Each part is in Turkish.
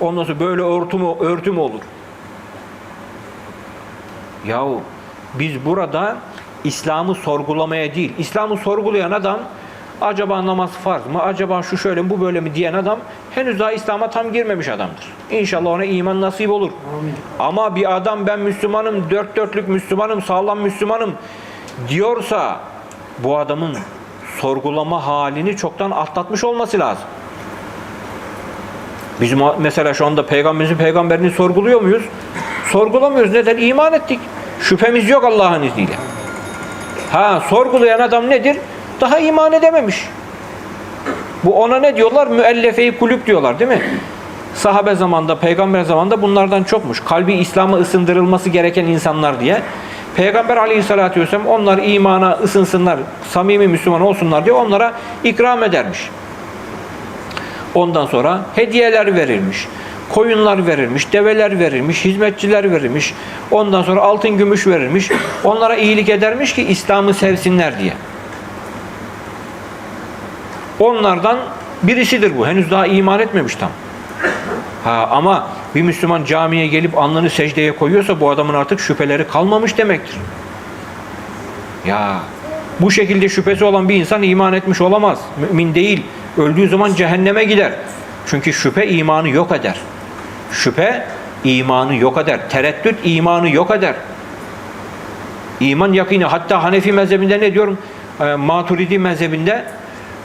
Ondan sonra böyle örtüm, örtüm olur. Yahu biz burada İslam'ı sorgulamaya değil, İslam'ı sorgulayan adam acaba namaz farz mı, acaba şu şöyle mi, bu böyle mi diyen adam henüz daha İslam'a tam girmemiş adamdır. İnşallah ona iman nasip olur. Ama bir adam ben Müslümanım, dört dörtlük Müslümanım, sağlam Müslümanım diyorsa bu adamın sorgulama halini çoktan atlatmış olması lazım. Biz mesela şu anda peygamberimizin peygamberini sorguluyor muyuz? Sorgulamıyoruz. Neden? İman ettik. Şüphemiz yok Allah'ın izniyle. Ha sorgulayan adam nedir? Daha iman edememiş. Bu ona ne diyorlar? Müellefe-i kulüp diyorlar değil mi? Sahabe zamanında, peygamber zamanında bunlardan çokmuş. Kalbi İslam'a ısındırılması gereken insanlar diye. Peygamber aleyhissalatü vesselam onlar imana ısınsınlar, samimi Müslüman olsunlar diye onlara ikram edermiş. Ondan sonra hediyeler verilmiş. Koyunlar verilmiş, develer verilmiş, hizmetçiler verilmiş. Ondan sonra altın gümüş verilmiş. Onlara iyilik edermiş ki İslam'ı sevsinler diye. Onlardan birisidir bu. Henüz daha iman etmemiş tam. Ha, ama bir Müslüman camiye gelip alnını secdeye koyuyorsa bu adamın artık şüpheleri kalmamış demektir. Ya bu şekilde şüphesi olan bir insan iman etmiş olamaz. Mümin değil. Öldüğü zaman cehenneme gider. Çünkü şüphe imanı yok eder. Şüphe imanı yok eder. Tereddüt imanı yok eder. İman yakini. Hatta Hanefi mezhebinde ne diyorum? E, Maturidi mezhebinde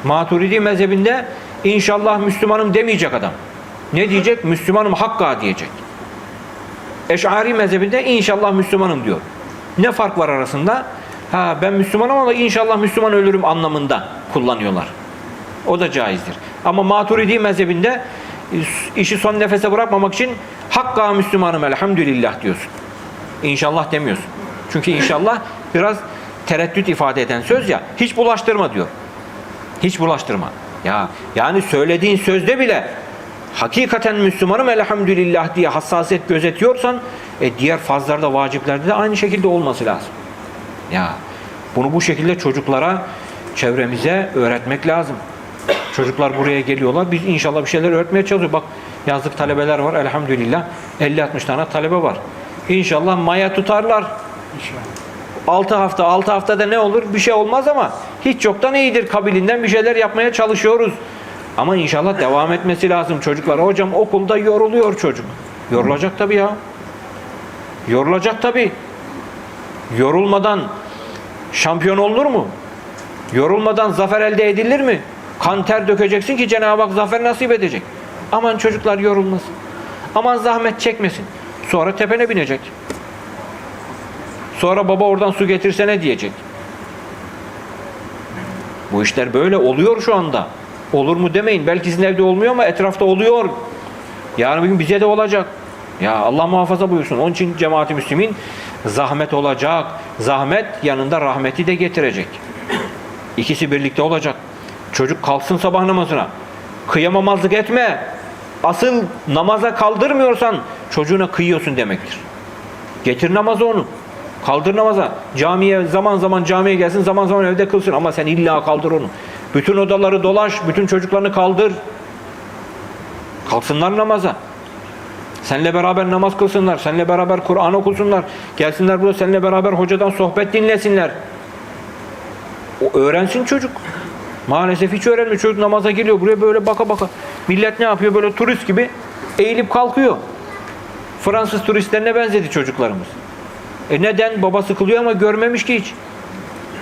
Maturidi mezhebinde inşallah Müslümanım demeyecek adam. Ne diyecek? Müslümanım hakka diyecek. Eş'ari mezhebinde inşallah Müslümanım diyor. Ne fark var arasında? Ha ben Müslümanım ama inşallah Müslüman ölürüm anlamında kullanıyorlar. O da caizdir. Ama Maturidi mezhebinde işi son nefese bırakmamak için hakka Müslümanım elhamdülillah diyorsun. İnşallah demiyorsun. Çünkü inşallah biraz tereddüt ifade eden söz ya. Hiç bulaştırma diyor. Hiç bulaştırma. Ya yani söylediğin sözde bile hakikaten Müslümanım elhamdülillah diye hassasiyet gözetiyorsan e, diğer fazlarda vaciplerde de aynı şekilde olması lazım. Ya bunu bu şekilde çocuklara çevremize öğretmek lazım. Çocuklar buraya geliyorlar. Biz inşallah bir şeyler öğretmeye çalışıyoruz. Bak yazlık talebeler var elhamdülillah. 50-60 tane talebe var. İnşallah maya tutarlar. 6 hafta, 6 haftada ne olur? Bir şey olmaz ama hiç yoktan iyidir kabilinden bir şeyler yapmaya çalışıyoruz. Ama inşallah devam etmesi lazım çocuklar. Hocam okulda yoruluyor çocuk. Yorulacak tabii ya. Yorulacak tabii. Yorulmadan şampiyon olur mu? Yorulmadan zafer elde edilir mi? Kan ter dökeceksin ki Cenab-ı Hak zafer nasip edecek. Aman çocuklar yorulmasın. Aman zahmet çekmesin. Sonra tepene binecek. Sonra baba oradan su getirsene diyecek. Bu işler böyle oluyor şu anda. Olur mu demeyin. Belki sizin evde olmuyor ama etrafta oluyor. Yarın bir gün bize de olacak. Ya Allah muhafaza buyursun. Onun için cemaat-i müslimin zahmet olacak. Zahmet yanında rahmeti de getirecek. İkisi birlikte olacak. Çocuk kalksın sabah namazına. Kıyamamazlık etme. Asıl namaza kaldırmıyorsan çocuğuna kıyıyorsun demektir. Getir namazı onu. Kaldır namaza. Camiye zaman zaman camiye gelsin, zaman zaman evde kılsın ama sen illa kaldır onu. Bütün odaları dolaş, bütün çocuklarını kaldır. Kalksınlar namaza. Seninle beraber namaz kılsınlar, seninle beraber Kur'an okusunlar. Gelsinler burada seninle beraber hocadan sohbet dinlesinler. O öğrensin çocuk. Maalesef hiç öğrenmiyor. Çocuk namaza geliyor. Buraya böyle baka baka. Millet ne yapıyor? Böyle turist gibi eğilip kalkıyor. Fransız turistlerine benzedi çocuklarımız. E neden? Babası kılıyor ama görmemiş ki hiç.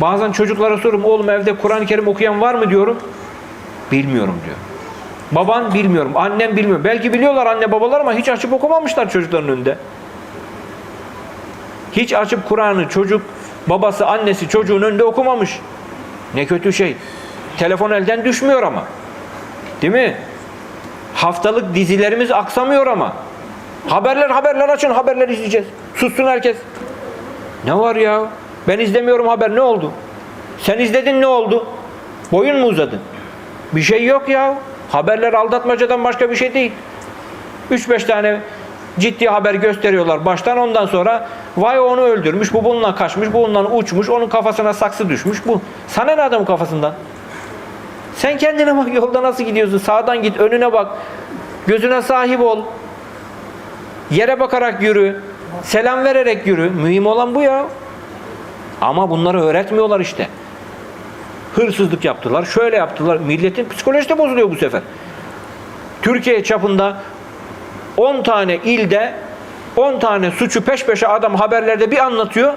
Bazen çocuklara soruyorum. Oğlum evde Kur'an-ı Kerim okuyan var mı diyorum. Bilmiyorum diyor. Baban bilmiyorum. Annem bilmiyor. Belki biliyorlar anne babalar ama hiç açıp okumamışlar çocukların önünde. Hiç açıp Kur'an'ı çocuk, babası, annesi çocuğun önünde okumamış. Ne kötü şey. Telefon elden düşmüyor ama. Değil mi? Haftalık dizilerimiz aksamıyor ama. Haberler haberler açın haberler izleyeceğiz. Sussun herkes. Ne var ya? Ben izlemiyorum haber ne oldu? Sen izledin ne oldu? Boyun mu uzadı? Bir şey yok ya. Haberler aldatmacadan başka bir şey değil. 3-5 tane ciddi haber gösteriyorlar baştan ondan sonra vay onu öldürmüş, bu bununla kaçmış, bu bundan uçmuş, onun kafasına saksı düşmüş bu. Sana ne adamın kafasından? Sen kendine bak yolda nasıl gidiyorsun? Sağdan git, önüne bak. Gözüne sahip ol. Yere bakarak yürü. Selam vererek yürü. Mühim olan bu ya. Ama bunları öğretmiyorlar işte. Hırsızlık yaptılar, şöyle yaptılar. Milletin psikolojisi de bozuluyor bu sefer. Türkiye çapında 10 tane ilde 10 tane suçu peş peşe adam haberlerde bir anlatıyor.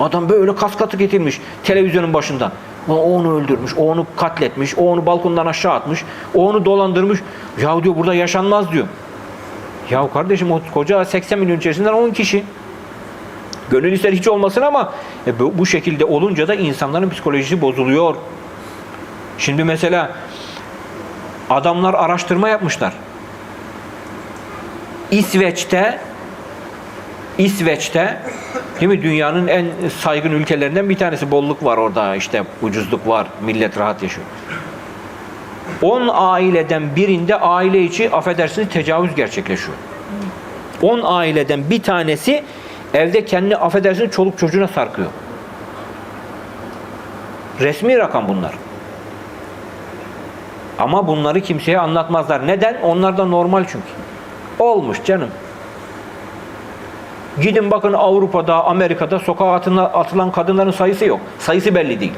Adam böyle kas katı getirmiş televizyonun başında. O onu öldürmüş, o onu katletmiş, o onu balkondan aşağı atmış, o onu dolandırmış. Ya diyor burada yaşanmaz diyor. Ya kardeşim o koca 80 milyon içerisinden 10 kişi. Gönül ister hiç olmasın ama e, bu, bu şekilde olunca da insanların psikolojisi bozuluyor. Şimdi mesela adamlar araştırma yapmışlar. İsveç'te İsveç'te değil mi dünyanın en saygın ülkelerinden bir tanesi bolluk var orada işte ucuzluk var millet rahat yaşıyor. 10 aileden birinde aile içi affedersiniz tecavüz gerçekleşiyor. 10 aileden bir tanesi evde kendi affedersiniz çoluk çocuğuna sarkıyor. Resmi rakam bunlar. Ama bunları kimseye anlatmazlar. Neden? Onlar da normal çünkü. Olmuş canım. Gidin bakın Avrupa'da, Amerika'da sokağa atılan, kadınların sayısı yok. Sayısı belli değil.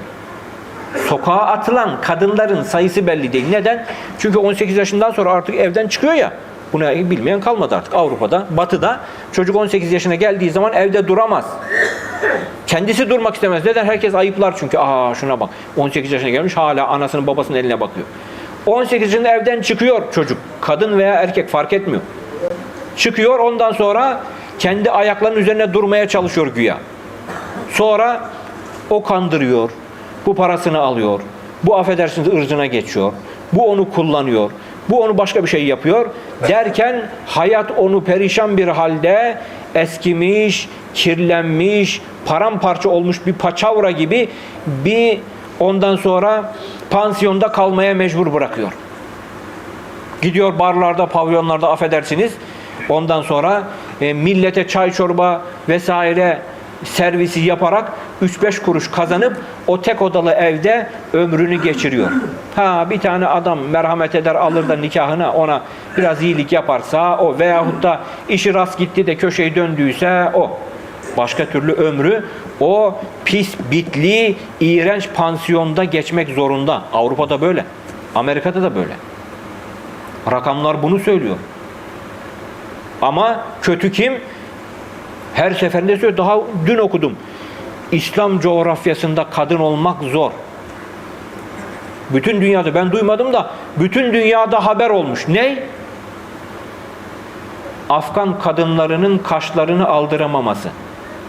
Sokağa atılan kadınların sayısı belli değil. Neden? Çünkü 18 yaşından sonra artık evden çıkıyor ya. Bunu bilmeyen kalmadı artık. Avrupa'da, Batı'da çocuk 18 yaşına geldiği zaman evde duramaz. Kendisi durmak istemez. Neden? Herkes ayıplar çünkü. Aa şuna bak. 18 yaşına gelmiş hala anasının babasının eline bakıyor. 18 yaşında evden çıkıyor çocuk. Kadın veya erkek fark etmiyor. Çıkıyor ondan sonra kendi ayaklarının üzerine durmaya çalışıyor güya. Sonra o kandırıyor. Bu parasını alıyor. Bu affedersiniz ırzına geçiyor. Bu onu kullanıyor. Bu onu başka bir şey yapıyor. Derken hayat onu perişan bir halde eskimiş, kirlenmiş, paramparça olmuş bir paçavra gibi bir ondan sonra pansiyonda kalmaya mecbur bırakıyor. Gidiyor barlarda, pavyonlarda affedersiniz. Ondan sonra e, millete çay çorba vesaire servisi yaparak 3-5 kuruş kazanıp o tek odalı evde ömrünü geçiriyor. Ha bir tane adam merhamet eder alır da nikahına ona biraz iyilik yaparsa o veyahut da işi rast gitti de köşeyi döndüyse o. Başka türlü ömrü o pis, bitli, iğrenç pansiyonda geçmek zorunda. Avrupa'da böyle. Amerika'da da böyle. Rakamlar bunu söylüyor. Ama kötü kim? Her seferinde söylüyor. Daha dün okudum. İslam coğrafyasında kadın olmak zor. Bütün dünyada ben duymadım da bütün dünyada haber olmuş. Ne? Afgan kadınlarının kaşlarını aldıramaması.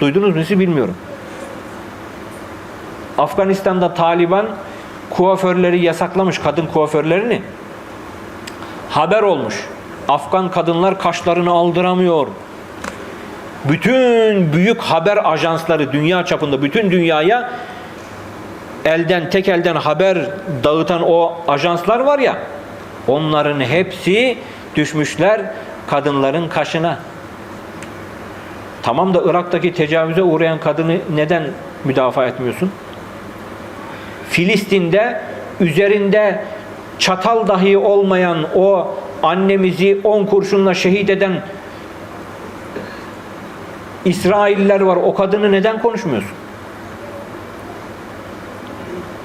Duydunuz mu siz bilmiyorum. Afganistan'da Taliban kuaförleri yasaklamış kadın kuaförlerini. Haber olmuş. Afgan kadınlar kaşlarını aldıramıyor. Bütün büyük haber ajansları dünya çapında bütün dünyaya elden tek elden haber dağıtan o ajanslar var ya onların hepsi düşmüşler kadınların kaşına. Tamam da Irak'taki tecavüze uğrayan kadını neden müdafaa etmiyorsun? Filistin'de üzerinde çatal dahi olmayan o annemizi on kurşunla şehit eden İsrailler var. O kadını neden konuşmuyorsun?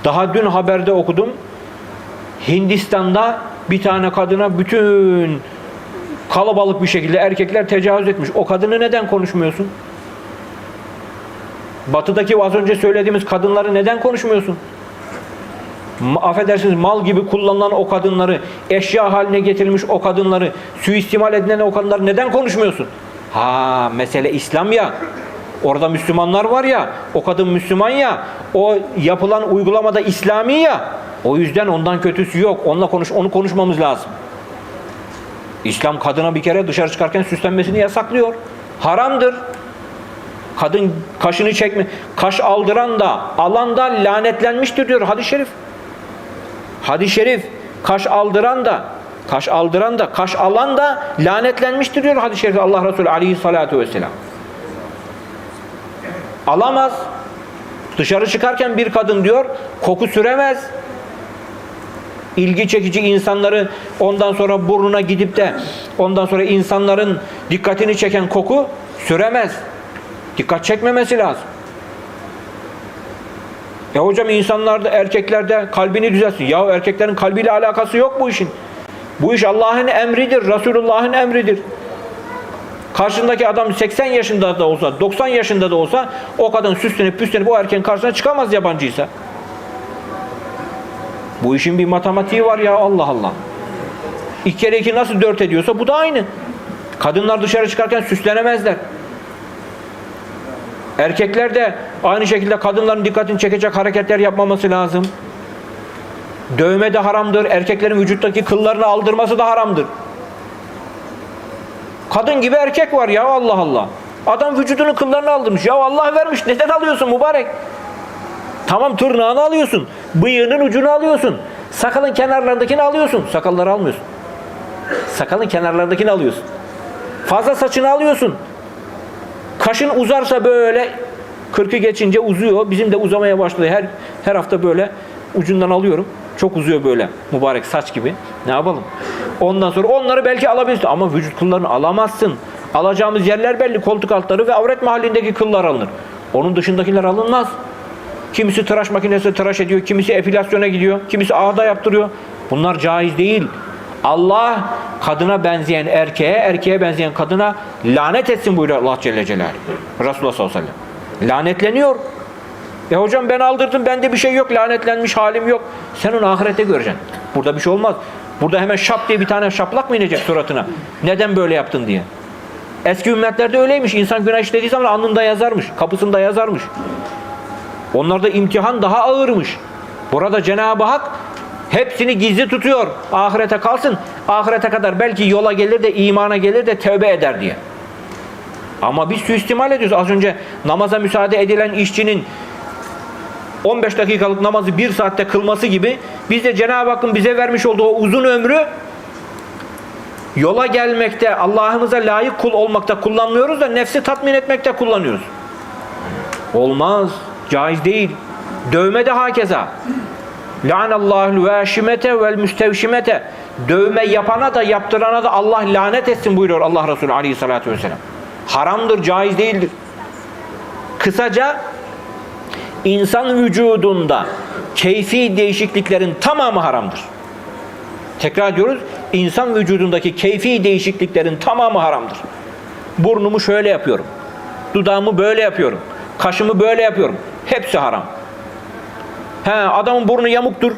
Daha dün haberde okudum. Hindistan'da bir tane kadına bütün kalabalık bir şekilde erkekler tecavüz etmiş. O kadını neden konuşmuyorsun? Batı'daki az önce söylediğimiz kadınları neden konuşmuyorsun? Affedersiniz mal gibi kullanılan o kadınları, eşya haline getirilmiş o kadınları, suistimal edilen o kadınları neden konuşmuyorsun? Ha mesele İslam ya. Orada Müslümanlar var ya, o kadın Müslüman ya, o yapılan uygulamada İslami ya. O yüzden ondan kötüsü yok. Onunla konuş, onu konuşmamız lazım. İslam kadına bir kere dışarı çıkarken süslenmesini yasaklıyor. Haramdır. Kadın kaşını çekme, kaş aldıran da, alan da lanetlenmiştir diyor hadis-i şerif. Hadis-i şerif kaş aldıran da kaş aldıran da kaş alan da lanetlenmiştir diyor hadis-i şerif Allah Resulü aleyhissalatu vesselam. Alamaz. Dışarı çıkarken bir kadın diyor koku süremez. ilgi çekici insanları ondan sonra burnuna gidip de ondan sonra insanların dikkatini çeken koku süremez. Dikkat çekmemesi lazım. Ya hocam insanlarda erkeklerde kalbini düzelsin. Ya erkeklerin kalbiyle alakası yok bu işin. Bu iş Allah'ın emridir, Resulullah'ın emridir. Karşındaki adam 80 yaşında da olsa, 90 yaşında da olsa o kadın süslenip püslenip o erkeğin karşısına çıkamaz yabancıysa. Bu işin bir matematiği var ya Allah Allah. İki kere iki nasıl dört ediyorsa bu da aynı. Kadınlar dışarı çıkarken süslenemezler. Erkekler de aynı şekilde kadınların dikkatini çekecek hareketler yapmaması lazım. Dövme de haramdır. Erkeklerin vücuttaki kıllarını aldırması da haramdır. Kadın gibi erkek var ya Allah Allah. Adam vücudunun kıllarını aldırmış. Ya Allah vermiş. Neden alıyorsun mübarek? Tamam tırnağını alıyorsun. Bıyığının ucunu alıyorsun. Sakalın kenarlarındakini alıyorsun. Sakalları almıyorsun. Sakalın kenarlarındakini alıyorsun. Fazla saçını alıyorsun. Kaşın uzarsa böyle 40'ı geçince uzuyor. Bizim de uzamaya başladı. Her her hafta böyle ucundan alıyorum. Çok uzuyor böyle mübarek saç gibi. Ne yapalım? Ondan sonra onları belki alabilirsin ama vücut kıllarını alamazsın. Alacağımız yerler belli. Koltuk altları ve avret mahallindeki kıllar alınır. Onun dışındakiler alınmaz. Kimisi tıraş makinesi tıraş ediyor, kimisi epilasyona gidiyor, kimisi ağda yaptırıyor. Bunlar caiz değil. Allah kadına benzeyen erkeğe, erkeğe benzeyen kadına lanet etsin buyuruyor Allah Celle Celaluhu. Resulullah sallallahu aleyhi ve sellem. Lanetleniyor. E hocam ben aldırdım, bende bir şey yok, lanetlenmiş halim yok. Sen onu ahirette göreceksin. Burada bir şey olmaz. Burada hemen şap diye bir tane şaplak mı inecek suratına? Neden böyle yaptın diye. Eski ümmetlerde öyleymiş. İnsan günah işlediği zaman alnında yazarmış, kapısında yazarmış. Onlarda imtihan daha ağırmış. Burada Cenab-ı Hak hepsini gizli tutuyor. Ahirete kalsın. Ahirete kadar belki yola gelir de imana gelir de tövbe eder diye. Ama biz suistimal ediyoruz. Az önce namaza müsaade edilen işçinin 15 dakikalık namazı bir saatte kılması gibi biz de Cenab-ı Hakk'ın bize vermiş olduğu o uzun ömrü yola gelmekte, Allah'ımıza layık kul olmakta kullanmıyoruz da nefsi tatmin etmekte kullanıyoruz. Olmaz. Caiz değil. Dövme de hakeza. Lanallahul veşimete vel müstevşimete. Dövme yapana da yaptırana da Allah lanet etsin buyuruyor Allah Resulü aleyhissalatü vesselam. Haramdır, caiz değildir. Kısaca insan vücudunda keyfi değişikliklerin tamamı haramdır. Tekrar diyoruz, insan vücudundaki keyfi değişikliklerin tamamı haramdır. Burnumu şöyle yapıyorum. Dudağımı böyle yapıyorum. Kaşımı böyle yapıyorum. Hepsi haram. He, adamın burnu yamuktur.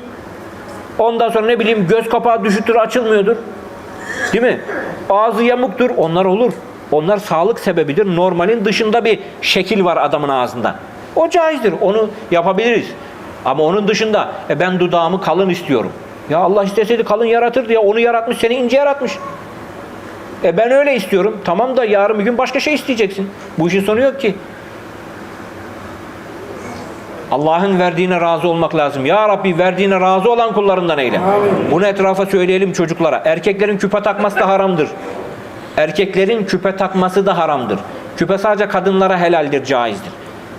Ondan sonra ne bileyim göz kapağı düşüktür, açılmıyordur. Değil mi? Ağzı yamuktur. Onlar olur. Onlar sağlık sebebidir. Normalin dışında bir şekil var adamın ağzında. O caizdir. Onu yapabiliriz. Ama onun dışında e ben dudağımı kalın istiyorum. Ya Allah isteseydi kalın yaratırdı ya. Onu yaratmış, seni ince yaratmış. E ben öyle istiyorum. Tamam da yarın bir gün başka şey isteyeceksin. Bu işin sonu yok ki. Allah'ın verdiğine razı olmak lazım. Ya Rabbi verdiğine razı olan kullarından eyle. Bunu etrafa söyleyelim çocuklara. Erkeklerin küpe takması da haramdır. Erkeklerin küpe takması da haramdır. Küpe sadece kadınlara helaldir, caizdir.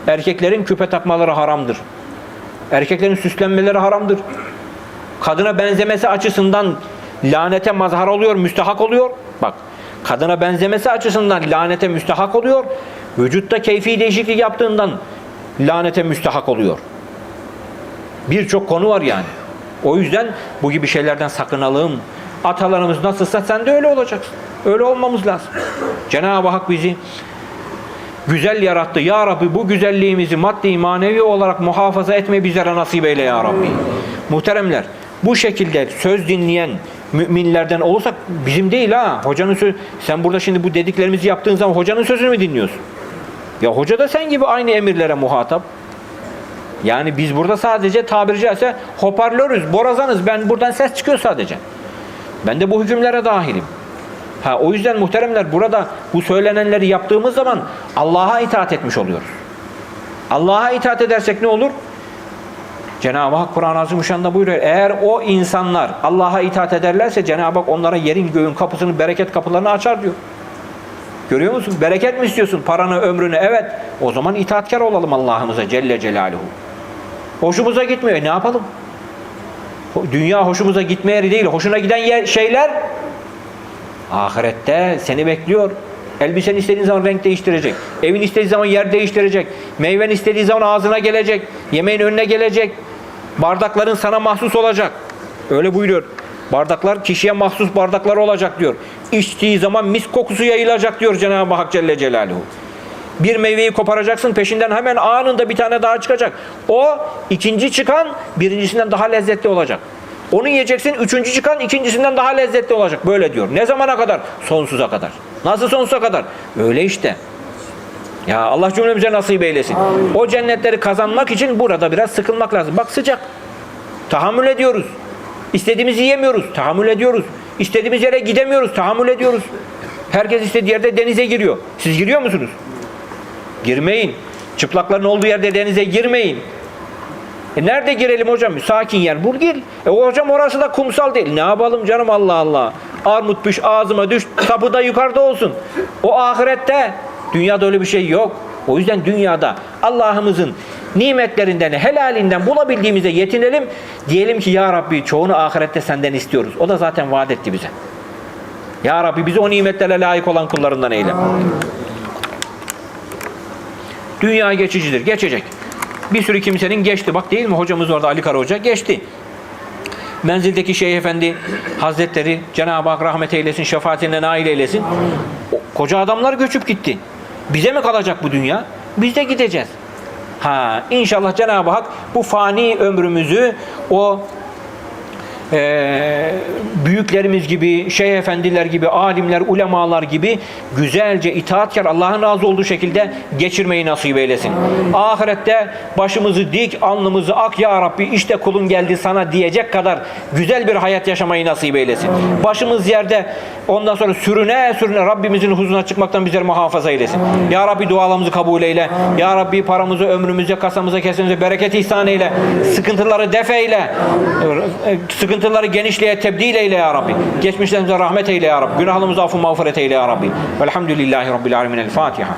Erkeklerin küpe takmaları haramdır. Erkeklerin süslenmeleri haramdır. Kadına benzemesi açısından lanete mazhar oluyor, müstahak oluyor. Bak, kadına benzemesi açısından lanete müstahak oluyor. Vücutta keyfi değişiklik yaptığından lanete müstahak oluyor. Birçok konu var yani. O yüzden bu gibi şeylerden sakınalım. Atalarımız nasılsa sen de öyle olacaksın. Öyle olmamız lazım. Cenab-ı Hak bizi güzel yarattı. Ya Rabbi bu güzelliğimizi maddi manevi olarak muhafaza etmeyi bizlere nasip eyle ya Rabbi. Muhteremler bu şekilde söz dinleyen müminlerden olursak bizim değil ha. Hocanın sözü. Sen burada şimdi bu dediklerimizi yaptığın zaman hocanın sözünü mü dinliyorsun? Ya hoca da sen gibi aynı emirlere muhatap. Yani biz burada sadece tabiri caizse hoparlörüz, borazanız. Ben buradan ses çıkıyor sadece. Ben de bu hükümlere dahilim. Ha, o yüzden muhteremler burada bu söylenenleri yaptığımız zaman Allah'a itaat etmiş oluyoruz. Allah'a itaat edersek ne olur? Cenab-ı Hak Kur'an-ı Azimüşşan'da buyuruyor. Eğer o insanlar Allah'a itaat ederlerse Cenab-ı Hak onlara yerin göğün kapısını, bereket kapılarını açar diyor. Görüyor musun? Bereket mi istiyorsun? Paranı, ömrünü? Evet. O zaman itaatkar olalım Allah'ımıza Celle Celaluhu. Hoşumuza gitmiyor. E ne yapalım? Dünya hoşumuza gitme yeri değil. Hoşuna giden yer, şeyler ahirette seni bekliyor. Elbisen istediğin zaman renk değiştirecek. Evin istediği zaman yer değiştirecek. Meyven istediği zaman ağzına gelecek. Yemeğin önüne gelecek. Bardakların sana mahsus olacak. Öyle buyuruyor. Bardaklar kişiye mahsus bardaklar olacak diyor. İçtiği zaman mis kokusu yayılacak diyor Cenab-ı Hak Celle Celaluhu. Bir meyveyi koparacaksın peşinden hemen anında bir tane daha çıkacak. O ikinci çıkan birincisinden daha lezzetli olacak. Onu yiyeceksin üçüncü çıkan ikincisinden daha lezzetli olacak. Böyle diyor. Ne zamana kadar? Sonsuza kadar. Nasıl sonsuza kadar? Öyle işte. Ya Allah cümlemize nasip eylesin. O cennetleri kazanmak için burada biraz sıkılmak lazım. Bak sıcak. Tahammül ediyoruz. İstediğimizi yiyemiyoruz. Tahammül ediyoruz. İstediğimiz yere gidemiyoruz. Tahammül ediyoruz. Herkes istediği yerde denize giriyor. Siz giriyor musunuz? Girmeyin. Çıplakların olduğu yerde denize girmeyin. E nerede girelim hocam? Sakin yer. Bul gir. E hocam orası da kumsal değil. Ne yapalım canım Allah Allah. Armut düş ağzıma düş. Kapı da yukarıda olsun. O ahirette. Dünyada öyle bir şey yok. O yüzden dünyada Allah'ımızın nimetlerinden, helalinden bulabildiğimize yetinelim. Diyelim ki ya Rabbi çoğunu ahirette senden istiyoruz. O da zaten vaat etti bize. Ya Rabbi bizi o nimetlere layık olan kullarından eyle. Dünya geçicidir. Geçecek. Bir sürü kimsenin geçti. Bak değil mi hocamız orada Ali Kara Hoca geçti. Menzildeki Şeyh Efendi Hazretleri Cenab-ı Hak rahmet eylesin, şefaatine nail eylesin. O, koca adamlar göçüp gitti. Bize mi kalacak bu dünya? Biz de gideceğiz. Ha, inşallah Cenab-ı Hak bu fani ömrümüzü o e, büyüklerimiz gibi, şeyh efendiler gibi, alimler, ulemalar gibi güzelce itaatkar Allah'ın razı olduğu şekilde geçirmeyi nasip eylesin. Ahirette başımızı dik, alnımızı ak ya Rabbi işte kulun geldi sana diyecek kadar güzel bir hayat yaşamayı nasip eylesin. Başımız yerde ondan sonra sürüne sürüne Rabbimizin huzuruna çıkmaktan bizleri muhafaza eylesin. Ya Rabbi dualarımızı kabul eyle. Ya Rabbi paramızı, ömrümüze, kasamıza, kesemize bereket ihsan eyle. Sıkıntıları def eyle. Sıkıntıları genişliğe tebdil eyle ya Rabbi. Geçmişlerimize rahmet eyle ya Rabbi. Günahlarımıza affı mağfiret eyle ya Rabbi. Velhamdülillahi Rabbil alemin. El Fatiha.